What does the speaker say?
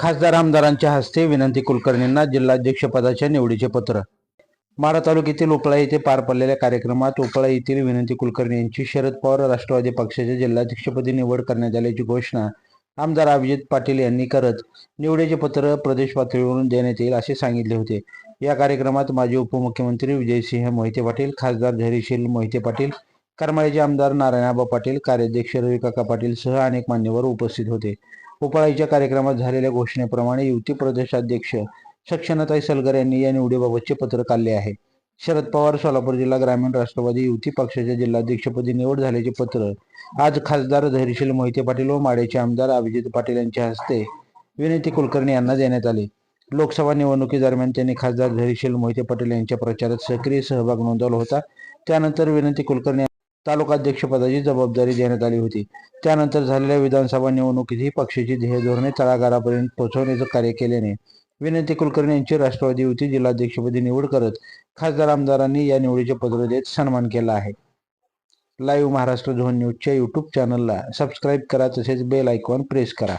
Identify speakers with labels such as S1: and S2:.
S1: खासदार आमदारांच्या हस्ते विनंती कुलकर्णींना जिल्हाध्यक्षपदाच्या निवडीचे पत्र. माढा तालुक्यातील उपळा येथे पार पडलेल्या कार्यक्रमात उपळा येथील विनंती कुलकर्णी यांची शरद पवार राष्ट्रवादी पक्षाच्या जिल्हाध्यक्षपदी निवड करण्यात आल्याची घोषणा आमदार अभिजित पाटील यांनी करत निवडीचे पत्र प्रदेश पातळीवरून देण्यात येईल असे सांगितले होते. या कार्यक्रमात माजी उपमुख्यमंत्री विजयसिंह मोहिते पाटील खासदार धैर्यशील मोहिते पाटील करमाळ्याचे आमदार नारायणाबा पाटील कार्याध्यक्ष रविकाका पाटील सह अनेक मान्यवर उपस्थित होते. उपळाईच्या कार्यक्रमात झालेल्या घोषणेप्रमाणे युती प्रदेशाध्यक्ष सक्षनाताई सलगर यांनी या निवडीबाबतचे पत्र काढले आहे. शरद पवार सोलापूर जिल्हा ग्रामीण राष्ट्रवादी युती पक्षाच्या जिल्हाध्यक्षपदी निवड झाल्याचे पत्र आज खासदार धैर्यशील मोहिते पाटील व माडेचे आमदार अभिजित पाटील यांच्या हस्ते विनंती कुलकर्णी यांना देण्यात आले. लोकसभा निवडणुकीदरम्यान त्यांनी खासदार धैर्यशील मोहिते पाटील यांच्या प्रचारात सक्रिय सहभाग नोंदवला होता. त्यानंतर विनंती कुलकर्णी तालुकाध्यक्षपदाची जबाबदारी देण्यात आली होती. त्यानंतर झालेल्या विधानसभा निवडणुकीतही पक्षाची ध्येय धोरणे तळागाळापर्यंत पोहोचवण्याचं कार्य केल्याने विनंती कुलकर्णी यांची राष्ट्रवादी युती जिल्हाध्यक्षपदी निवड करत खासदार आमदारांनी या निवडीचे पत्र देत सन्मान केला आहे. लाईव्ह महाराष्ट्र झोन न्यूजच्या यूट्यूब चॅनलला सबस्क्राईब करा तसेच बेल आयकॉन प्रेस करा.